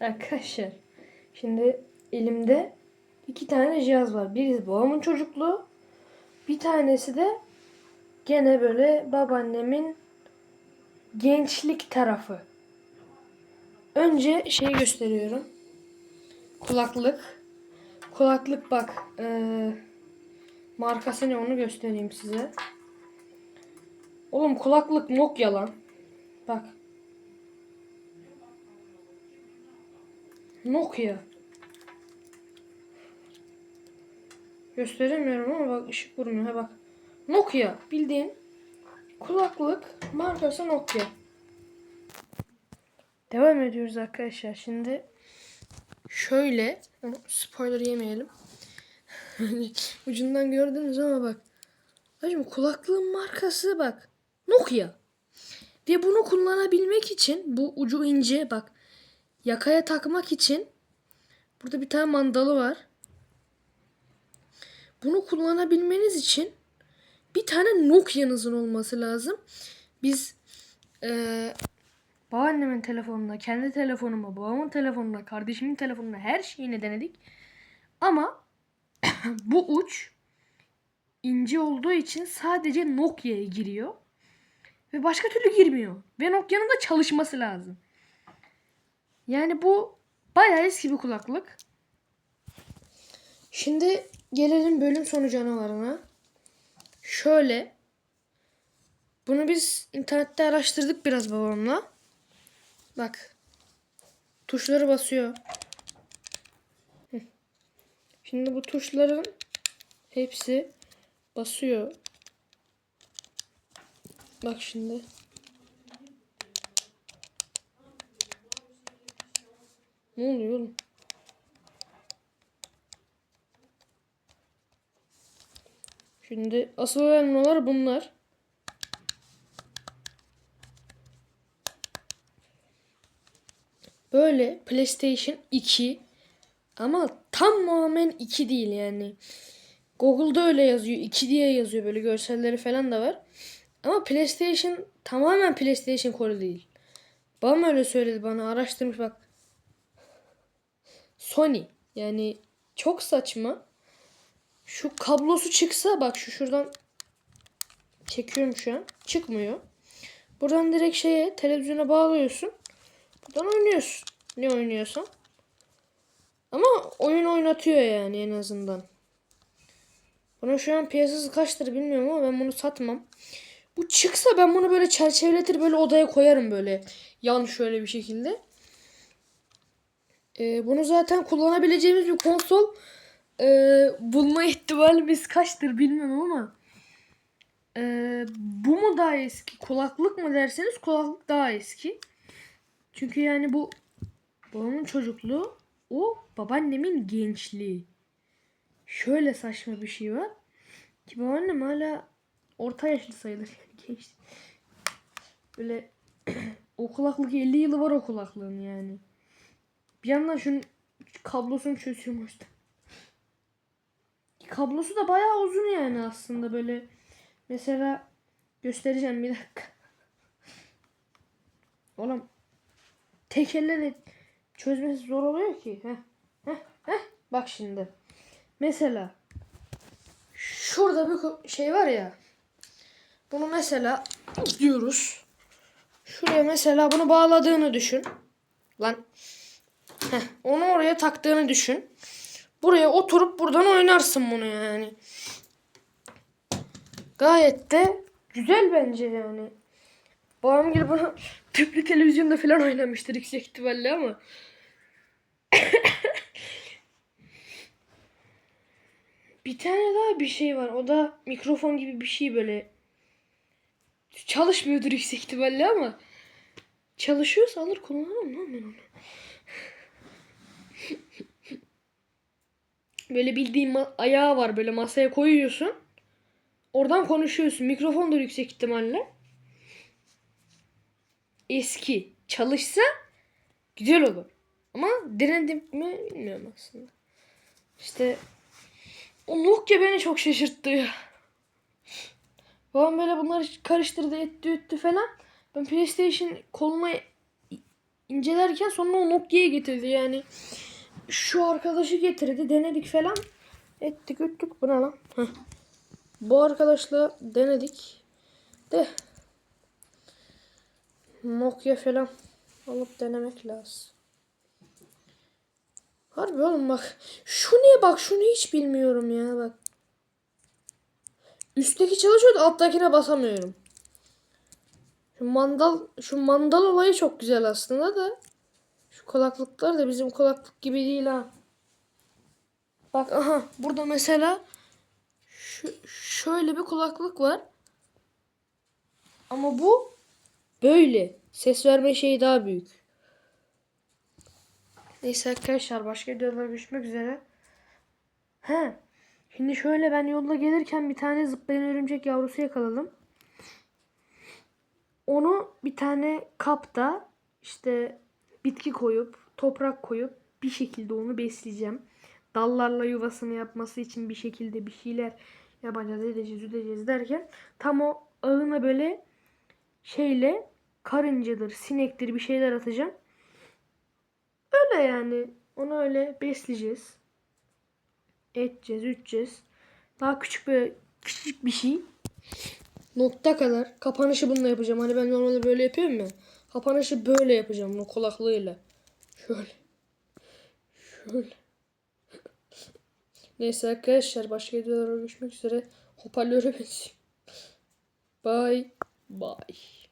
Arkadaşlar şimdi elimde iki tane cihaz var. Birisi babamın çocukluğu. Bir tanesi de gene böyle babaannemin gençlik tarafı. Önce şey gösteriyorum. Kulaklık. Kulaklık bak. eee, markası ne onu göstereyim size. Oğlum kulaklık Nokia lan. Bak. Nokia. Gösteremiyorum ama bak ışık vurmuyor. Ha bak. Nokia bildiğin kulaklık markası Nokia. Devam ediyoruz arkadaşlar. Şimdi şöyle spoiler yemeyelim. Ucundan gördünüz ama bak. Hacım kulaklığın markası bak. Nokia. Ve bunu kullanabilmek için bu ucu ince bak. Yakaya takmak için burada bir tane mandalı var. Bunu kullanabilmeniz için bir tane Nokia'nızın olması lazım. Biz eee babaannemin telefonuna, kendi telefonuma, babamın telefonuna, kardeşimin telefonuna her şeyini denedik. Ama bu uç ince olduğu için sadece Nokia'ya giriyor. Ve başka türlü girmiyor. Ve Nokia'nın da çalışması lazım. Yani bu bayağı eski bir kulaklık. Şimdi gelelim bölüm sonu canavarına. Şöyle. Bunu biz internette araştırdık biraz babamla. Bak. Tuşları basıyor. Şimdi bu tuşların hepsi basıyor. Bak şimdi. Ne oluyor oğlum? Şimdi asıl olan bunlar. Böyle PlayStation 2 ama tamamen 2 değil yani. Google'da öyle yazıyor. 2 diye yazıyor böyle görselleri falan da var. Ama PlayStation tamamen PlayStation kolu değil. Babam öyle söyledi bana araştırmış bak. Sony yani çok saçma. Şu kablosu çıksa bak şu şuradan çekiyorum şu an. Çıkmıyor. Buradan direkt şeye televizyona bağlıyorsun. Buradan oynuyorsun. Ne oynuyorsan. Ama oyun oynatıyor yani en azından. Bunun şu an piyasası kaçtır bilmiyorum ama ben bunu satmam. Bu çıksa ben bunu böyle çerçeveletir böyle odaya koyarım böyle. Yan şöyle bir şekilde. Ee, bunu zaten kullanabileceğimiz bir konsol ee, bulma ihtimalimiz kaçtır bilmiyorum ama ee, bu mu daha eski kulaklık mı derseniz kulaklık daha eski. Çünkü yani bu babamın çocukluğu o babaannemin gençliği. Şöyle saçma bir şey var. Ki babaannem hala orta yaşlı sayılır. Genç. Böyle o kulaklık 50 yılı var o kulaklığın yani. Bir yandan şunun kablosunu çözüyorum yüzden. Kablosu da bayağı uzun yani aslında böyle. Mesela göstereceğim bir dakika. Oğlum tek elle çözmesi zor oluyor ki. Heh, heh, heh. Bak şimdi. Mesela şurada bir şey var ya. Bunu mesela diyoruz. Şuraya mesela bunu bağladığını düşün. Lan. Heh, onu oraya taktığını düşün. Buraya oturup buradan oynarsın bunu yani. Gayet de güzel bence yani. Babam gibi bunu tüplü televizyonda falan oynamıştır yüksek ihtimalle ama. bir tane daha bir şey var. O da mikrofon gibi bir şey böyle. Çalışmıyordur yüksek ihtimalle ama. Çalışıyorsa alır kullanırım lan ben onu. Böyle bildiğin ayağı var böyle masaya koyuyorsun. Oradan konuşuyorsun. Mikrofondur yüksek ihtimalle. Eski. Çalışsa güzel olur. Ama denedim mi bilmiyorum aslında. İşte o Nokia beni çok şaşırttı. Babam böyle bunları karıştırdı etti etti falan. Ben PlayStation koluma incelerken sonra o Nokia'ya getirdi yani. Şu arkadaşı getirdi denedik falan. Ettik öttük bu ne lan? Heh. Bu arkadaşla denedik. De Nokia falan alıp denemek lazım. Harbi oğlum bak. Şu niye bak şunu hiç bilmiyorum ya bak. Üstteki çalışıyor alttakine basamıyorum. Şu mandal şu mandal olayı çok güzel aslında da. Şu kulaklıklar da bizim kulaklık gibi değil ha. Bak aha burada mesela şu, şöyle bir kulaklık var. Ama bu böyle. Ses verme şeyi daha büyük. Neyse arkadaşlar başka videolarda görüşmek üzere. He. Şimdi şöyle ben yolda gelirken bir tane zıplayan örümcek yavrusu yakaladım. Onu bir tane kapta işte bitki koyup toprak koyup bir şekilde onu besleyeceğim. Dallarla yuvasını yapması için bir şekilde bir şeyler yapacağız edeceğiz edeceğiz derken tam o ağına böyle şeyle karıncadır sinektir bir şeyler atacağım. Öyle yani onu öyle besleyeceğiz. Edeceğiz, üteceğiz. Daha küçük bir küçük bir şey. Nokta kadar. Kapanışı bununla yapacağım. Hani ben normalde böyle yapıyorum ya. Kapanışı böyle yapacağım o kulaklığıyla. Şöyle. Şöyle. Neyse arkadaşlar başka videolarda görüşmek üzere. Hoparlöre benziyor. Bye. Bye.